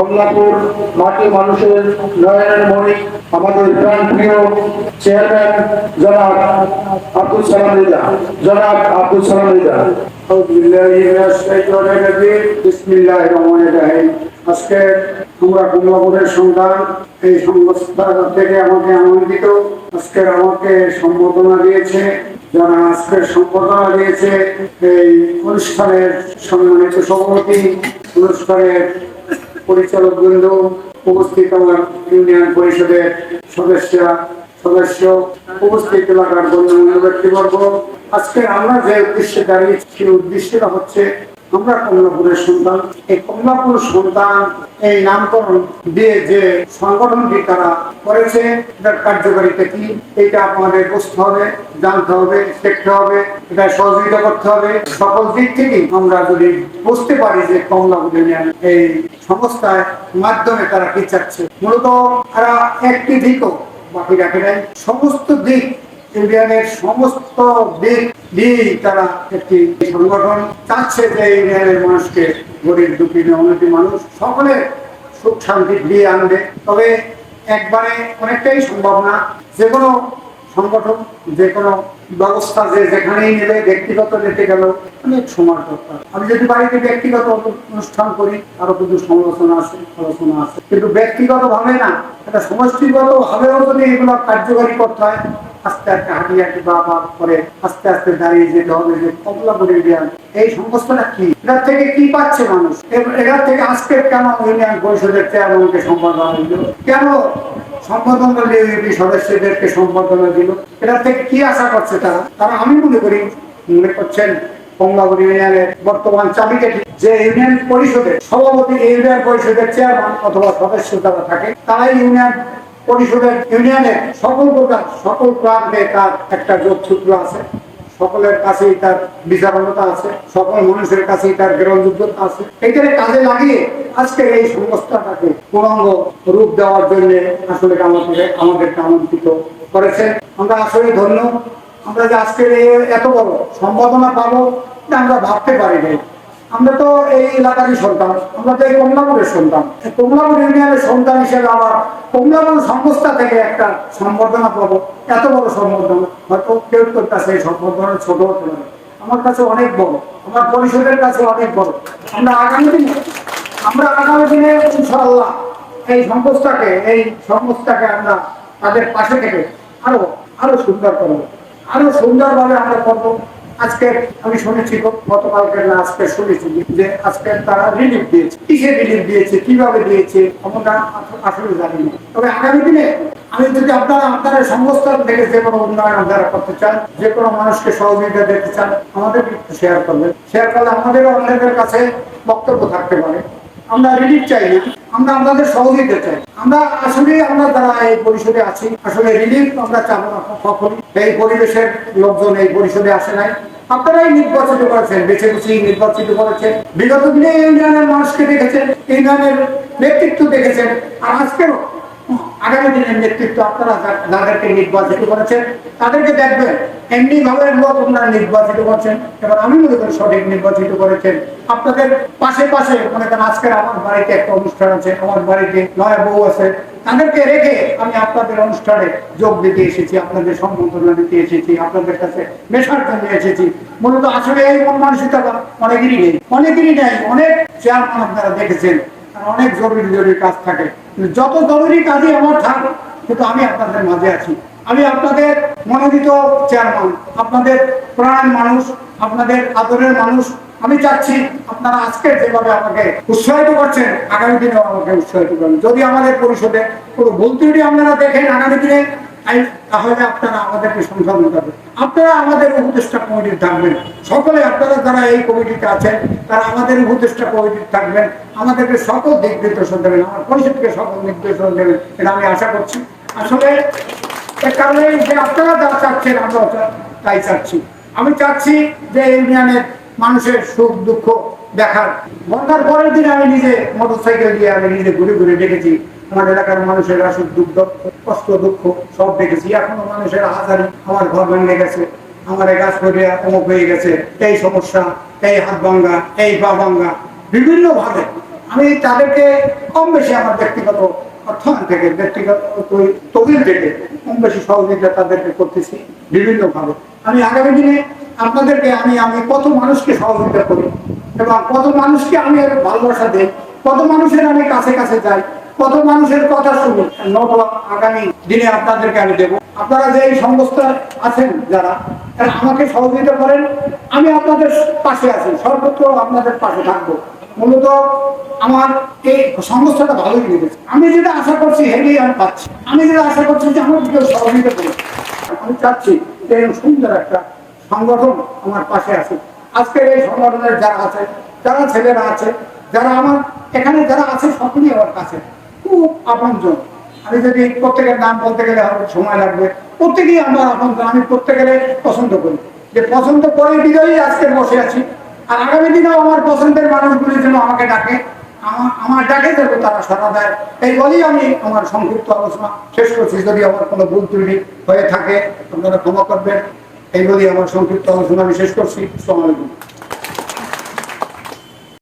কমলাপুর মাটি মানুষের নয়নের মণি আমাদের প্রাণ প্রিয় চেয়ারম্যান জনাব আব্দুল সালাম রিজা। জনাব আব্দুল সালাম রিজা। আজকে আমাকে সম্বোধনা দিয়েছে দিয়েছে সম্মানিত সভাপতি, অনুষ্ঠানের পরিচালক বৃন্দ উপস্থিত আমার ইউনিয়ন পরিষদের সদস্য সদস্য উপস্থিত এলাকার গণ্যমান্য ব্যক্তিবর্গ। আজকে আমরা যে উদ্দেশ্যে দাঁড়িয়েছি, সেই উদ্দেশ্যটা হচ্ছে আমরা কমলাপুরের সন্তান, এই কমলাপুর সন্তান, এই নামকরণ দিয়ে যে সংগঠনটি তারা করেছে, এটার কার্যকারিতা কি? এটা আপনাদের বুঝতে হবে, জানতে হবে, দেখতে হবে, এটা সহযোগিতা করতে হবে। সকল দিক থেকেই আমরা যদি বুঝতে পারি যে কমলাপুর ইউনিয়ন এই সংস্থার মাধ্যমে তারা কি চাচ্ছে, মূলত তারা একটি দিকও বাকি রাখে নাই। সমস্ত দিক ইউনিয়নের সমস্ত দিক তারা একটি সংগঠন চাচ্ছে যে মানুষকে গরিব দুঃখী মানুষ সকলে সুখ শান্তি ফিরিয়ে আনবে। তবে একবারে অনেকটাই সম্ভব না। যে কোনো সংগঠন, যে কোনো ব্যবস্থা যে যেখানেই নেবে, ব্যক্তিগত নিতে গেল অনেক সময় দরকার আমি যদি বাড়িতে ব্যক্তিগত অনুষ্ঠান করি, আরও কিন্তু সমালোচনা আছে, আলোচনা আছে। কিন্তু ব্যক্তিগত ভাবে না এটা সমষ্টিগত ভাবেও যদি এগুলো কার্যকরী করতে হয় আস্তে আস্তে বা বা করে আস্তে আস্তে দাঁড়িয়ে যেতে হবে যে করে এই কি? থেকে কি পাচ্ছে মানুষ? থেকে আজকে কেন ইউনিয়ন পরিষদের চেয়ারম্যানকে কেন সদস্যদেরকে দিল? থেকে কি আশা করছে তারা? তারা, আমি মনে করি, মনে করছেন কমলাপুর ইউনিয়নের বর্তমান চাবিকাঠি যে ইউনিয়ন পরিষদের সভাপতি, ইউনিয়ন পরিষদের চেয়ারম্যান অথবা সদস্য যারা থাকে, তারাই ইউনিয়ন পরিষদের ইউনিয়নের সকল প্রকার, সকল প্রান্তে তার একটা যোগসূত্র আছে। সকলের কাছেই তার বিচারণতা আছে, সকল মানুষের কাছেই তার গ্রহণযোগ্যতা আছে। এখানে কাজে লাগিয়ে আজকে এই সংস্থাটাকে পূর্ণাঙ্গ রূপ দেওয়ার জন্য আসলে আমাদের, আমাদেরকে আমন্ত্রিত করেছে আমরা আসলে ধন্য। আমরা যে আজকে এত বড় সম্পাদনা পাবো আমরা ভাবতে পারি নাই আমরা তো এই এলাকারই সন্তান, আমরা তো এই কমলাপুরের সন্তান। কমলাপুর ইউনিয়নের সন্তান হিসেবে আবার কমলাপুর সংস্থা থেকে একটা সম্বর্ধনা পাবো। এত বড় সম্বর্ধনা, হয়তো কেউ কেউ কাছে এই সম্বর্ধনা ছোট হতে পারে। আমার কাছে অনেক বড়, আমার পরিষদের কাছে অনেক বড়। আমরা আগামী দিনে, আমরা আগামী দিনে ইনশাআল্লাহ এই সংস্থাকে এই সংস্থাকে আমরা তাদের পাশে থেকে আরও আরও সুন্দর করব। আরও সুন্দরভাবে আমরা করব। আজকে আমি শুনেছি গতকালকে না, আজকে শুনেছি যে আজকে তারা রিলিফ দিয়েছে। কিসে রিলিফ দিয়েছে? কীভাবে দিয়েছে? আসলে জানি না। তবে আগামী দিনে আমি যদি আপনারা আপনারা সংস্থান থেকে যে কোনো উন্নয়ন আপনারা করতে চান, যে কোনো মানুষকে সহযোগিতা দিতে চান আমাদের শেয়ার করবেন। শেয়ার করলে আমাদেরও অন্যদের কাছে বক্তব্য থাকতে পারে। আমরা রিলিফ চাই না আমরা আপনাদের সহযোগিতা চাই। আমরা আসলে আমরা যারা এই পরিষদে আছি, আসলে রিলিফ আমরা চাবো না কখন এই পরিবেশের লোকজন এই পরিষদে আসে নাই। আপনারাই নির্বাচিত করেছেন, বেছে বেছে নির্বাচিত করেছেন। বিগত দিনে ইউনিয়নের মানুষকে দেখেছেন ইউনিয়নের নেতৃত্ব দেখেছেন। আর আজকেও আগামী দিনের নেতৃত্ব আপনারা যাদেরকে নির্বাচিত করেছেন, তাদেরকে দেখবেন এমনি ভাবে লোক আপনারা নির্বাচিত করছেন। এবার আমি মনে করি সঠিক নির্বাচিত করেছেন। আপনাদের পাশে পাশে মনে করেন আজকের আমার বাড়িতে একটা অনুষ্ঠান আছে, আমার বাড়িতে নয় বউ আছে। তাদেরকে রেখে আমি আপনাদের অনুষ্ঠানে যোগ দিতে এসেছি, আপনাদের সম্বর্ধনা দিতে এসেছি, আপনাদের কাছে মেশার জন্য এসেছি। মূলত আসলে এই মন মানসিকতা অনেকেরই নেই। অনেকেরই নেই, অনেক চেয়ারম্যান আপনারা দেখেছেন। অনেক জরুরি জরুরি কাজ থাকে। যত জরুরি কাজই আমার থাক, কিন্তু আমি আপনাদের মাঝে আছি। আমি আপনাদের মনোনীত চেয়ারম্যান, আপনাদের প্রাণ মানুষ, আপনাদের আদরের মানুষ। আমি চাচ্ছি আপনারা আজকে যেভাবে আমাকে উৎসাহিত করছেন, আগামী দিনে আমাকে উৎসাহিত করবেন। যদি আমাদের পরিষদে কোনো ভুল ত্রুটি আপনারা দেখেন, আগামী দিনে তাহলে আপনারা আমাদেরকে সংশোধন করবেন। আপনারা আমাদের উপদেষ্টা কমিটির থাকবেন। সকলে আপনারা যারা এই কমিটিতে আছেন, তারা আমাদের উপদেষ্টা কমিটির থাকবেন। আমাদেরকে সকল দিক নির্দেশন দেবেন, আমার পরিষদকে সকল নির্দেশন দেবেন, এটা আমি আশা করছি। আসলে কারণে যে আপনারা যা চাচ্ছেন আমরা তাই চাচ্ছি। আমি চাচ্ছি যে ইউনিয়নের মানুষের সুখ, দুঃখ দেখার। বন্যার পরের দিন আমি নিজে মোটরসাইকেল দিয়ে আমি নিজে ঘুরে ঘুরে দেখেছি আমার এলাকার মানুষের আসুক দুঃখ, কষ্ট, দুঃখ সব দেখেছি। এখনও মানুষের হাজারি, আমার ঘর ভেঙে গেছে, আমার এই গাছ করে অমুক হয়ে গেছে, এই সমস্যা, এই হাত ভাঙ্গা, এই পা ভাঙ্গা বিভিন্ন ভাবে আমি তাদেরকে কম বেশি আমার ব্যক্তিগত অর্থায়ন থেকে, ব্যক্তিগত ওই তহবিল থেকে কম বেশি সহযোগিতা তাদেরকে করতেছি বিভিন্ন বিভিন্নভাবে। আমি আগামী দিনে আপনাদেরকে, আমি আমি কত মানুষকে সহযোগিতা করি এবং কত মানুষকে আমি ভালোবাসা দিই, কত মানুষের আমি কাছে কাছে যাই কত মানুষের কথা শুনুন নোট আগামী দিনে আপনাদেরকে আমি দেবো। আপনারা যে এই সংস্থায় আছেন যারা, তারা আমাকে সহযোগিতা করেন, আমি আপনাদের পাশে আছি, সর্বত্র আপনাদের পাশে থাকব। মূলত আমার এই সংস্থাটা ভালোই লেগেছে। আমি যেটা আশা করছি হেঁটেই আমি পাচ্ছি। আমি যেটা আশা করছি যে আমার কেউ সহযোগিতা করবে আমি চাচ্ছি যে সুন্দর একটা সংগঠন আমার পাশে আছে। আজকের এই সংগঠনের যারা আছে, যারা ছেলেরা আছে, যারা আমার, এখানে যারা আছে, সকলেই আমার কাছে। খুব আপনজন আমি যদি প্রত্যেকের নাম বলতে গেলে হয়তো সময় লাগবে, প্রত্যেকেই আমার আপনজন আমি প্রত্যেকের পছন্দ করি। যে পছন্দ করে বিজয়ী আজকে বসে আছি। আর আগামী দিনেও আমার পছন্দের আমাকে ডাকে। আমার আমার ডাকে যেন তারা সারা দেয়। এই বলেই আমি আমার সংক্ষিপ্ত আলোচনা শেষ করছি। যদি আমার কোনো ভুল ত্রুটি হয়ে থাকে, আপনারা ক্ষমা করবেন। এই বলেই আমার সংক্ষিপ্ত আলোচনা আমি শেষ করছি। আলাইকুম।